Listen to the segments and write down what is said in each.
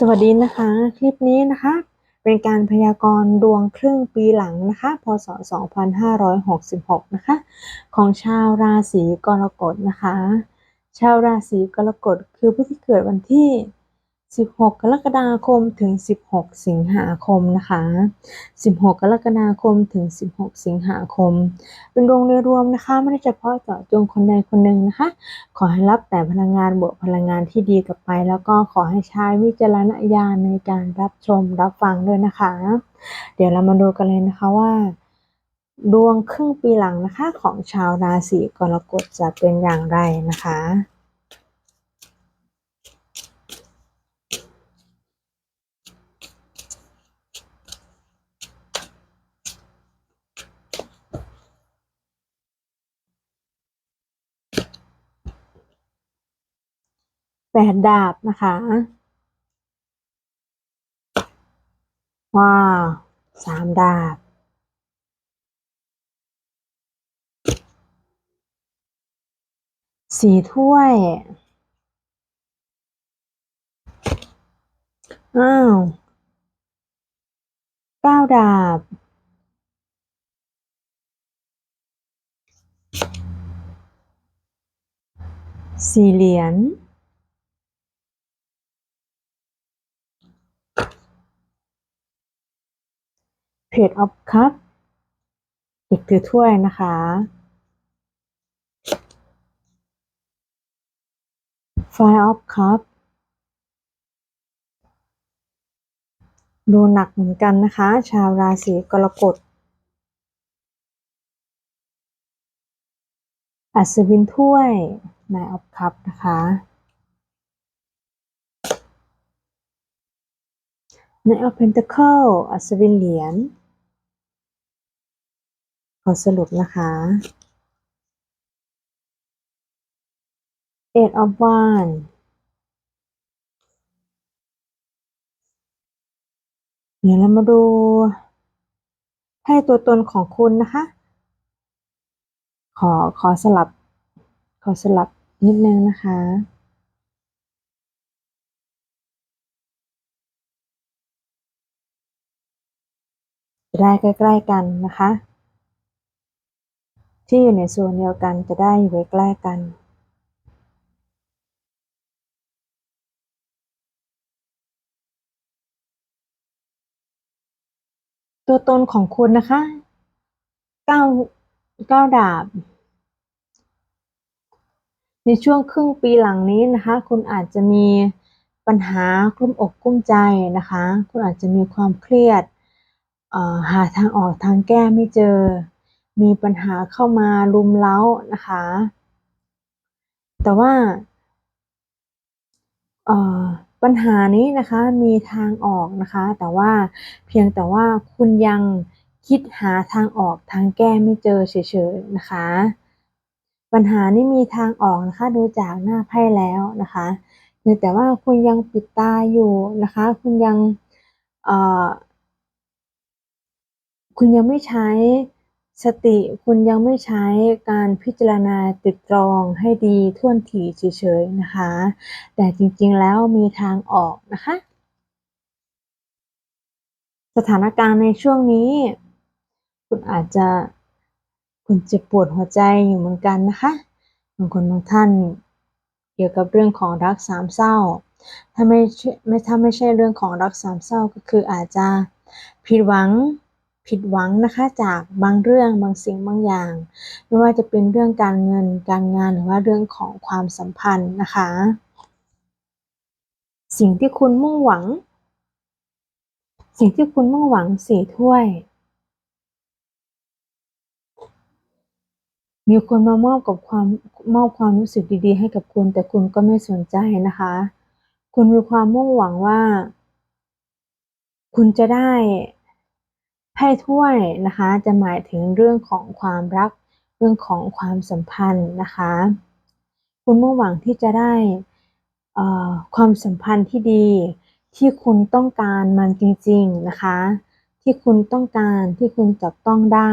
สวัสดีนะคะ คลิปนี้นะคะ เป็นการพยากรณ์ดวงครึ่งปีหลังนะคะ พศ 2566 นะคะ ของชาวราศีกรกฎนะคะ ชาวราศีกรกฎคือผู้ที่เกิดวันที่ 16 กรกฎาคมถึง 16 สิงหาคมนะคะ 16 กรกฎาคมถึง 16 สิงหาคม เป็นดวงโดยรวมนะคะ ไม่ได้เฉพาะเจาะจงคนใดคนหนึ่งนะคะ ขอให้รับแต่พลังงานบวกพลังงานที่ดีกลับไป แล้วก็ขอให้ใช้วิจารณญาณในการรับชมรับฟังด้วยนะคะ เดี๋ยวเรามาดูกันเลยนะคะว่า ดวงครึ่งปีหลังนะคะของชาวราศีกรกฎจะเป็นอย่างไรนะคะ แปดดาบนะคะ ว้าวสามดาบ สี่ถ้วย อ้าวเก้าดาบสี่เหรียญ เพจออฟคัพอีกถือถ้วยนะคะไฟออฟคัพดูหนักเหมือนกันนะคะ ชาวราศีกรกฎอัศวินถ้วยนายออฟคัพนะคะนายออฟเพนท c เคิลอัศวินเหรียญ ขอสรุปนะคะ Eight of Wands เดี๋ยวเรามาดูให้ตัวตนของคุณนะคะ ขอขอสลับ ขอสลับนิดนึงนะคะจะได้ใกล้ ๆ กันนะคะ ที่อยู่ในโซนเดียวกันจะได้อยู่ใกล้ๆกันตัวตนของคุณนะคะเก้าเก้าดาบ ในช่วงครึ่งปีหลังนี้นะคะ คุณอาจจะมีปัญหากลุ้มอกกลุ้มใจนะคะ คุณอาจจะมีความเครียดหาทางออกทางแก้ไม่เจอ มีปัญหาเข้ามารุมเร้านะคะ แต่ว่าปัญหานี้นะคะมีทางออกนะคะ แต่ว่าเพียงแต่ว่าคุณยังคิดหาทางออกทางแก้ไม่เจอเฉยๆนะคะ ปัญหานี้มีทางออกนะคะดูจากหน้าไพ่แล้วนะคะแต่ว่าคุณยังปิดตาอยู่นะคะ คุณยังคุณยังไม่ใช้ สติคุณยังไม่ใช้การพิจารณาติดตรองให้ดีท่วนถี่เฉยๆนะคะ แต่จริงๆแล้วมีทางออกนะคะ สถานการณ์ในช่วงนี้ คุณอาจจะคุณจะปวดหัวใจอยู่เหมือนกันนะคะบางคนบางท่านเกี่ยวกับเรื่องของรักสามเศร้า ถ้าไม่ไม่ถ้าไม่ใช่เรื่องของรักสามเศร้าก็คืออาจจะผิดหวัง ผิดหวังนะคะจากบางเรื่องบางสิ่งบางอย่าง ไม่ว่าจะเป็นเรื่องการเงินการงานหรือว่าเรื่องของความสัมพันธ์นะคะ สิ่งที่คุณมุ่งหวัง สิ่งที่คุณมุ่งหวังสี่ถ้วย มีคนมามอบกับความมอบความรู้สึกดีๆ ให้กับคุณ แต่คุณก็ไม่สนใจนะคะ คุณมีความมุ่งหวังว่า คุณจะได้ ไพ่ถ้วยนะคะจะหมายถึงเรื่องของความรัก เรื่องของความสัมพันธ์นะคะ คุณมุ่งหวังที่จะได้ความสัมพันธ์ที่ดี ที่คุณต้องการมันจริงๆนะคะ ที่คุณต้องการที่คุณจับต้องได้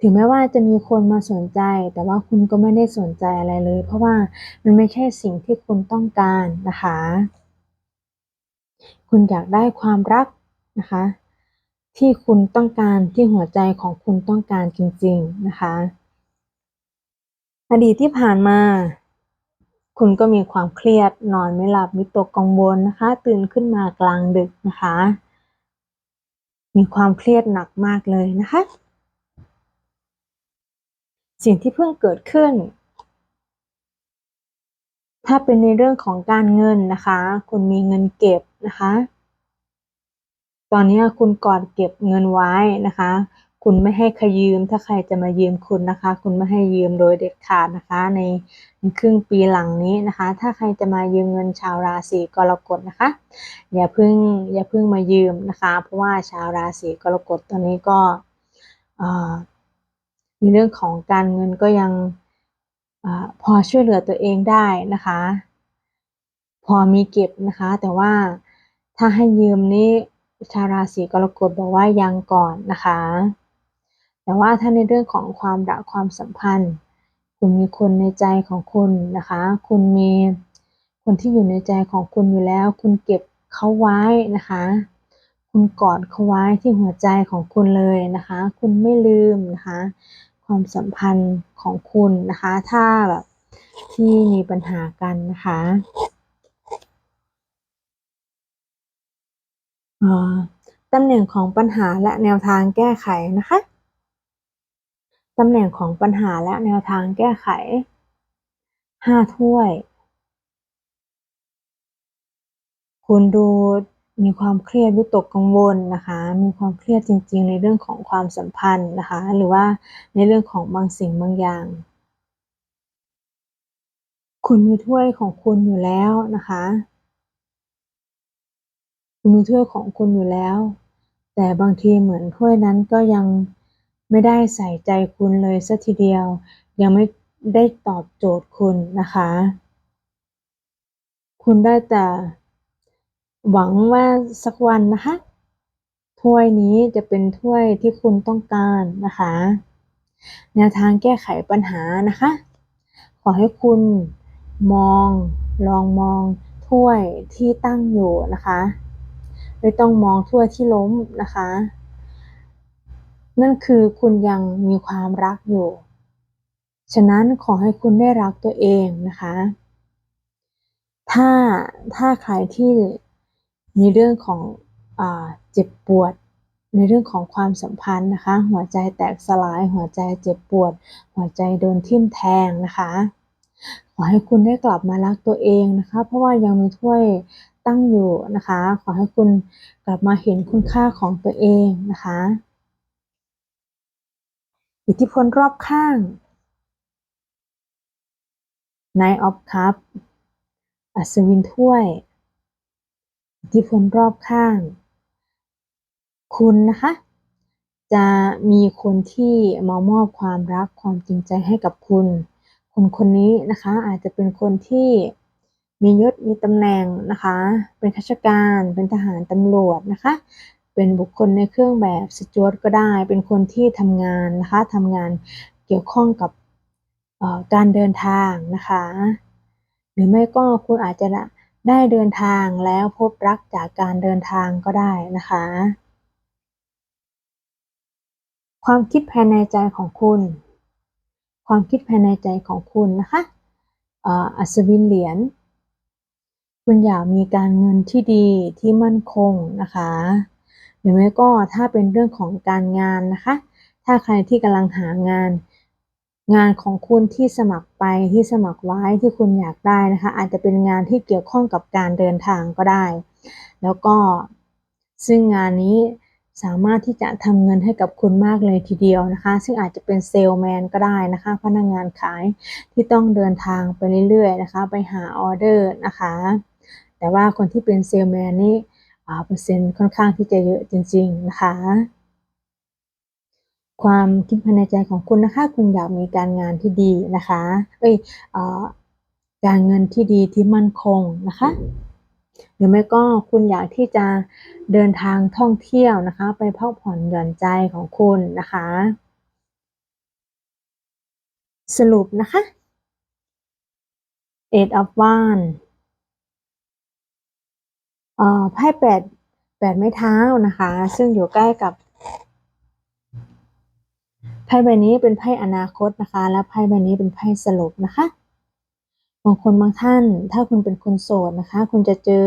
ถึงแม้ว่าจะมีคนมาสนใจ แต่ว่าคุณก็ไม่ได้สนใจอะไรเลย เพราะว่ามันไม่ใช่สิ่งที่คุณต้องการนะคะ คุณอยากได้ความรักนะคะ ที่คุณต้องการที่หัวใจของคุณต้องการจริง ๆ นะคะ อดีตที่ผ่านมา คุณก็มีความเครียดนอนไม่หลับมิตกกังวลนะคะ ตื่นขึ้นมากลางดึกนะคะ มีความเครียดหนักมากเลยนะคะ สิ่งที่เพิ่งเกิดขึ้น ถ้าเป็นในเรื่องของการเงินนะคะ คุณมีเงินเก็บนะคะ ตอนนี้คุณกอดเก็บเงินไว้นะคะ คุณไม่ให้ใครยืม ถ้าใครจะมายืมคุณนะคะ คุณไม่ให้ยืมโดยเด็ดขาดนะคะในในครึ่งปีหลังนี้นะคะ ถ้าใครจะมายืมเงินชาวราศีกรกฎนะคะ อย่าเพิ่งอย่าเพิ่งมายืมนะคะ เพราะว่าชาวราศีกรกฎตอนนี้ก็ในเรื่องของการเงินก็ยังอพอช่วยเหลือตัวเองได้นะคะ พอมีเก็บนะคะ แต่ว่าถ้าให้ยืมนี้ ชาวราศีกรกฎบอกว่ายังก่อนนะคะ แต่ว่าถ้าในเรื่องของความรักความสัมพันธ์ คุณมีคนในใจของคุณนะคะ คุณมีคนที่อยู่ในใจของคุณอยู่แล้ว คุณเก็บเขาไว้นะคะ คุณกอดเขาไว้ที่หัวใจของคุณเลยนะคะ คุณไม่ลืมนะคะ ความสัมพันธ์ของคุณนะคะ ถ้าแบบที่มีปัญหากันนะคะ ตำแหน่งของปัญหาและแนวทางแก้ไขนะคะ ตำแหน่งของปัญหาและแนวทางแก้ไขห้าถ้วย คุณดูมีความเครียดวิตกกังวลนะคะ มีความเครียดจริง ๆ ในเรื่องของความสัมพันธ์นะคะ หรือว่าในเรื่องของบางสิ่งบางอย่าง คุณมีถ้วยของคุณอยู่แล้วนะคะ คุณมีถ้วยของคุณอยู่แล้ว แต่บางทีเหมือนถ้วยนั้นก็ยังไม่ได้ใส่ใจคุณเลยสัทีเดียว ยังไม่ได้ตอบโจทย์คุณนะคะ คุณได้แต่หวังว่าสักวันนะคะ ถ้วยนี้จะเป็นถ้วยที่คุณต้องการนะคะ แนวทางแก้ไขปัญหานะคะ ขอให้คุณมอง ลองมองถ้วยที่ตั้งอยู่นะคะ ไม่ต้องมองทั่วที่ล้มนะคะ นั่นคือคุณยังมีความรักอยู่ ฉะนั้นขอให้คุณได้รักตัวเองนะคะ ถ้าถ้าใครที่มีเรื่องของอเจ็บปวดในเรื่องของความสัมพันธ์นะคะ หัวใจแตกสลาย หัวใจเจ็บปวด หัวใจโดนทิ่มแทงนะคะ ขอให้คุณได้กลับมารักตัวเองนะคะ เพราะว่ายังมีถ้วย ตั้งอยู่นะคะ ขอให้คุณกลับมาเห็นคุณค่าของตัวเองนะคะ อิทธิพลรอบข้าง Nine of Cup อัศวินถ้วย อิทธิพลรอบข้าง คุณนะคะ จะมีคนที่มามอบความรักความจริงใจให้กับคุณ คนคนนี้นะคะอาจจะเป็นคนที่ มียศมีตำแหน่งนะคะ เป็นข้าราชการ เป็นทหารตำรวจนะคะ เป็นบุคคลในเครื่องแบบสจวตก็ได้ เป็นคนที่ทำงานนะคะทำงานเกี่ยวข้องกับการเดินทางนะคะ หรือไม่ก็คุณอาจจะได้เดินทางแล้วพบรักจากการเดินทางก็ได้นะคะ ความคิดภายในใจของคุณ ความคิดภายในใจของคุณนะคะอัศวินเหรียญ คุณอยากมีการเงินที่ดีที่มั่นคงนะคะหรือไม่ก็ถ้าเป็นเรื่องของการงานนะคะ ถ้าใครที่กำลังหางาน งานของคุณที่สมัครไปที่สมัครไว้ที่คุณอยากได้นะคะ อาจจะเป็นงานที่เกี่ยวข้องกับการเดินทางก็ได้ แล้วก็ซึ่งงานนี้สามารถที่จะทำเงินให้กับคุณมากเลยทีเดียวนะคะ ซึ่งอาจจะเป็นเซลแมนก็ได้นะคะ พนักงงานขายที่ต้องเดินทางไปเรื่อยๆนะคะ ไปหาออเดอร์นะคะ แต่ว่าคนที่เป็นเซลแมนนี่เปอร์เซ็นต์ค่อนข้างที่จะเยอะจริง ๆ นะคะ ความคิดภายในใจของคุณนะคะ คุณอยากมีการงานที่ดีนะคะ เอ้ยการเงินที่ดีที่มั่นคงนะคะหรือไม่ก็คุณอยากที่จะเดินทางท่องเที่ยวนะคะ ไปพักผ่อนหย่อนใจของคุณนะคะ สรุปนะคะ eight of wands เอ่อไพ่แปดแปดไม้เท้านะคะ ซึ่งอยู่ใกล้กับไพ่ใบนี้เป็นไพ่อนาคตนะคะ และไพ่ใบนี้เป็นไพ่สรุปนะคะบางคนบางท่าน ถ้าคุณเป็นคนโสดนะคะ คุณจะเจอ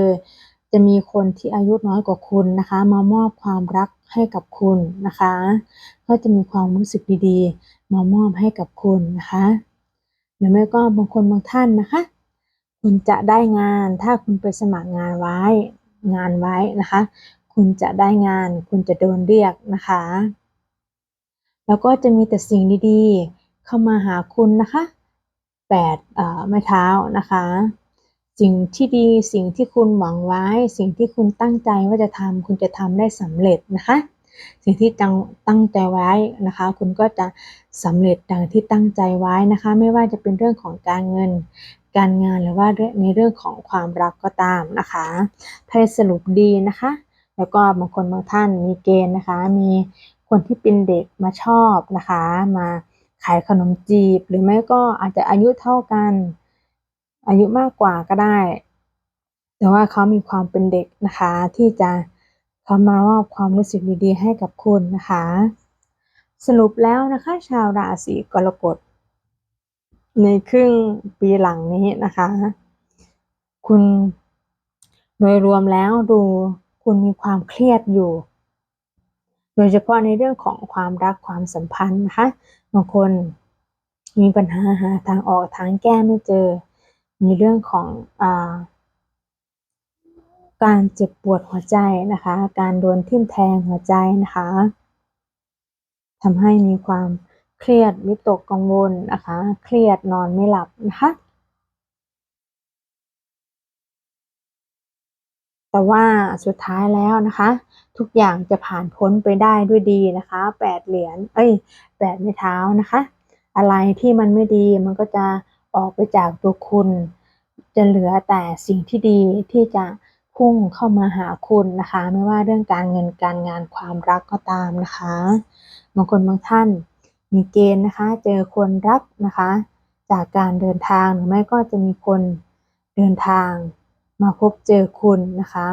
จะมีคนที่อายุน้อยกว่าคุณนะคะ มามอบความรักให้กับคุณนะคะ ก็จะมีความรู้สึกดีๆ มามอบให้กับคุณนะคะหรือไม่ก็บางคนบางท่านนะคะ คุณจะได้งานถ้าคุณไปสมัครงานไว้ งานไว้นะคะ คุณจะได้งาน คุณจะโดนเรียกนะคะ แล้วก็จะมีแต่สิ่งดีๆ เข้ามาหาคุณนะคะแปดไม้เท้านะคะ สิ่งที่ดีสิ่งที่คุณหวังไว้ สิ่งที่คุณตั้งใจว่าจะทำคุณจะทำได้สำเร็จนะคะ สิ่งที่ตั้งตั้งใจไว้นะคะ คุณก็จะสำเร็จดังที่ตั้งใจไว้นะคะ ไม่ว่าจะเป็นเรื่องของการเงิน การงานหรือว่าในเรื่องของความรักก็ตามนะคะไพ่สรุปดีนะคะ แล้วก็บางคนบางท่านมีเกณฑ์นะคะ มีคนที่เป็นเด็กมาชอบนะคะ มาขายขนมจีบ หรือไม่ก็อาจจะอายุเท่ากัน อายุมากกว่าก็ได้ แต่ว่าเขามีความเป็นเด็กนะคะ ที่จะเขามามอบความรู้สึกดีๆให้กับคุณนะคะ สรุปแล้วนะคะ ชาวราศีกรกฎ ในครึ่งปีหลังนี้นะคะ คุณโดยรวมแล้วดูคุณมีความเครียดอยู่ โดยเฉพาะในเรื่องของความรักความสัมพันธ์นะคะบางคนมีปัญหาหาทางออกทางแก้ไม่เจอ มีเรื่องของอการเจ็บปวดหัวใจนะคะ การโดนทิ่มแทงหัวใจนะคะทำให้มีความ เครียดวิตกกังวลนะคะ เครียดนอนไม่หลับนะคะ แต่ว่าสุดท้ายแล้วนะคะ ทุกอย่างจะผ่านพ้นไปได้ด้วยดีนะคะแปดเหรียญเอ้ยแปดไม้เท้านะคะ อะไรที่มันไม่ดีมันก็จะออกไปจากตัวคุณ จะเหลือแต่สิ่งที่ดีที่จะพุ่งเข้ามาหาคุณนะคะ ไม่ว่าเรื่องการเงินการงานความรักก็ตามนะคะบางคนบางท่าน มีเกณฑ์นะคะ เจอคนรักนะคะ จากการเดินทางหรือไม่ก็จะมีคนเดินทางมาพบเจอคุณนะคะ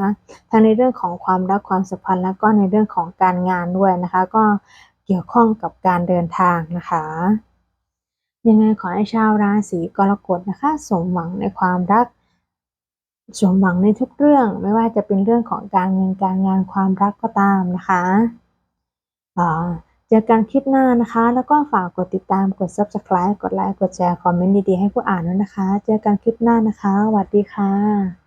ทั้งในเรื่องของความรักความสัมพันธ์แล้วก็ในเรื่องของการงานด้วยนะคะ ก็เกี่ยวข้องกับการเดินทางนะคะ ยังไงขอให้ชาวราศีกรกฎนะคะ สมหวังในความรัก สมหวังในทุกเรื่อง ไม่ว่าจะเป็นเรื่องของการเงินการงานความรักก็ตามนะคะอ่า เจอกันคลิปหน้านะคะ แล้วก็ฝากกดติดตามกด subscribe กดไลค์กดแชร์คอมเมนต์ดีๆให้ผู้อ่านด้วยนะคะ เจอกันคลิปหน้านะคะสวัสดีค่ะ